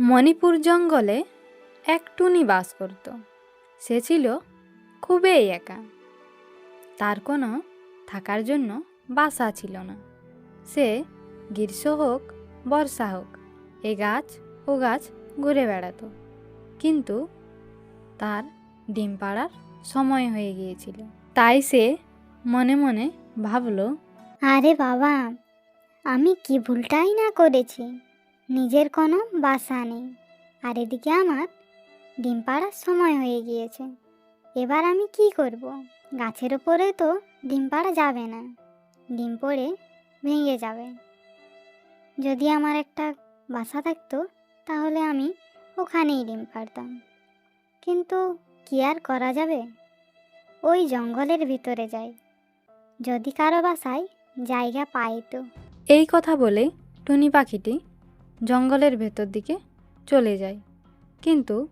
মণিপুর জঙ্গলে এক টুনি বাস করত। সে ছিল খুবই একা। তার কোনো থাকার জন্য বাসা ছিল না। সে গ্রীষ্ম হোক, বর্ষা হোক, এ গাছ ও গাছ ঘুরে বেড়াতো। কিন্তু তার ডিম পাড়ার সময় হয়ে গিয়েছিল। তাই সে মনে মনে ভাবলো, আরে বাবা, আমি কি ভুলটাই না করেছি? নিজের কোনো বাসা নেই। আর এদিকে আমার ডিম পাড়ার সময় হয়ে গিয়েছে। এবার আমি কি করব? গাছের ওপরে তো ডিম পাড়া যাবে না। ডিম পড়ে ভেঙে যাবে। যদি আমার একটা বাসা থাকতো, তাহলে আমি ওখানেই ডিম পাড়তাম। কিন্তু কি আর করা যাবে? ওই জঙ্গলের ভিতরে যাই। যদি কারও বাসায় জায়গা পাই তো। এই কথা বলে টুনি পাখিটি জঙ্গলের ভেতর দিকে চলে যায়। কিন্তু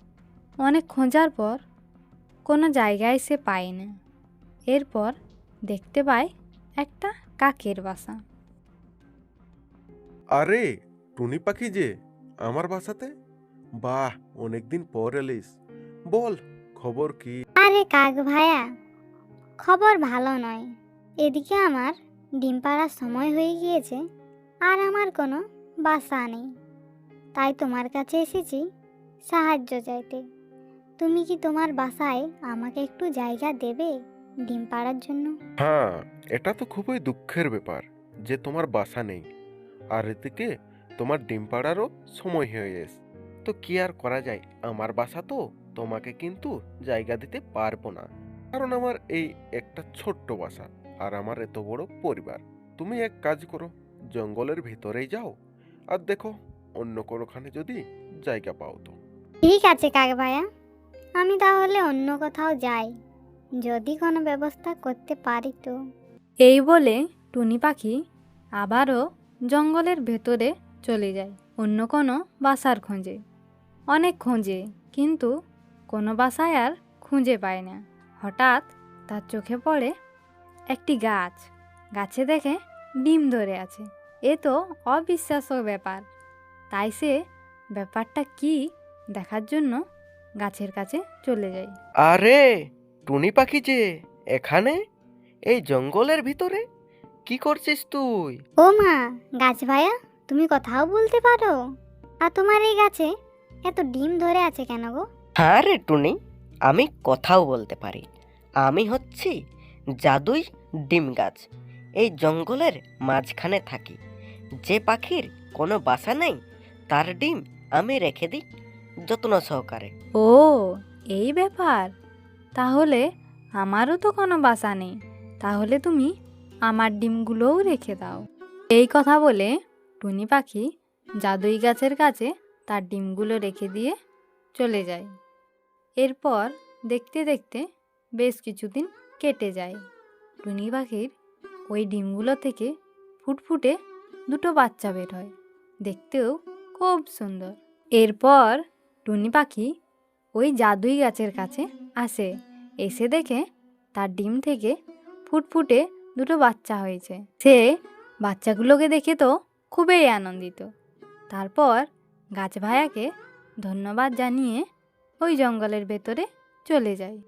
অনেক খোঁজার পর কোনো জায়গায় সে পায় না। এরপর দেখতে পায় একটা কাকের বাসা। আরে টুনি পাখি যে আমার বাসাতে? বাহ অনেকদিন পর এলিস। বল খবর কি? আরে কাক ভায়া খবর ভালো নয়। এদিকে আমার ডিম পাড়ার সময় হয়ে গিয়েছে আর আমার কোনো বাসা নেই। তাই তোমার কাছে এসেছি সাহায্য চাইতে। তুমি কি তোমার বাসায় আমাকে একটু জায়গা দেবে ডিম পাড়ার জন্য? হ্যাঁ এটা তো খুবই দুঃখের ব্যাপার যে তোমার বাসা নেই। আর এদিকে তোমার ডিম পাড়ারও সময় হয়ে গেছে। তো কি আর করা যায়? আমার বাসা তো তোমাকে কিন্তু জায়গা দিতে পারব না। কারণ আমার এই একটা ছোট্ট বাসা আর আমার এত বড় পরিবার। তুমি এক কাজ করো, জঙ্গলের ভিতরেই যাও। আর দেখো অন্য কোনোখানে যদি জায়গা পাও তো। ঠিক আছে কাক ভায়া আমি তাহলে অন্য কোথাও যাই যদি কোনো ব্যবস্থা করতে পারি তো। এই বলে টুনি পাখি আবারও জঙ্গলের ভেতরে চলে যায় অন্য কোনো বাসার খোঁজে। অনেক খোঁজে কিন্তু কোনো বাসায় আর খুঁজে পায় না। হঠাৎ তার চোখে পড়ে একটি গাছ। গাছে দেখে ডিম ধরে আছে। এ তো অবিশ্বাস্য ব্যাপার। তাই সে ব্যাপারটা কি দেখার জন্য গাছের কাছে চলে যায়। আরে টুনি পাখি যে এখানে? এই জঙ্গলের ভিতরে? কি করছিস তুই? ও মা গাছ ভাইয়া তুমি কথাও বলতে পারো। আর তোমার এই গাছে এত ডিম ধরে আছে কেন গো? হ্যাঁ রে টুনি আমি কথাও বলতে পারি। আমি হচ্ছি জাদুই ডিম গাছ। এই জঙ্গলের মাঝখানে থাকি। যে পাখির কোনো বাসা নেই, তার ডিম আমি রেখে দিই যত্ন সহকারে। ও, এই ব্যাপার? তাহলে আমারও তো কোনো বাসা নেই, তাহলে তুমি আমার ডিমগুলোও রেখে দাও। এই কথা বলে টুনি পাখি জাদুই গাছের কাছে তার ডিমগুলো রেখে দিয়ে চলে যায়। এরপর দেখতে দেখতে বেশ কিছুদিন কেটে যায়। টুনি পাখির ওই ডিমগুলো থেকে ফুটফুটে দুটো বাচ্চা বের হয়। দেখতেও খুব সুন্দর। এরপর টুনি পাখি ওই জাদুই গাছের কাছে আসে। এসে দেখে তার ডিম থেকে ফুটফুটে দুটো বাচ্চা হয়েছে। সে বাচ্চাগুলোকে দেখে তো খুবই আনন্দিত। তারপর গাছ ভায়াকে ধন্যবাদ জানিয়ে ওই জঙ্গলের ভেতরে চলে যায়।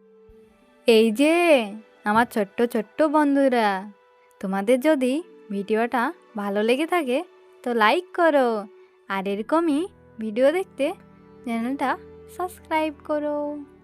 এই যে, আমার ছোট্ট ছোট্ট বন্ধুরা, তোমাদের যদি ভিডিওটা ভালো লেগে থাকে তো লাইক করো। আর এরকমই ভিডিও দেখতে চ্যানেলটা সাবস্ক্রাইব করো।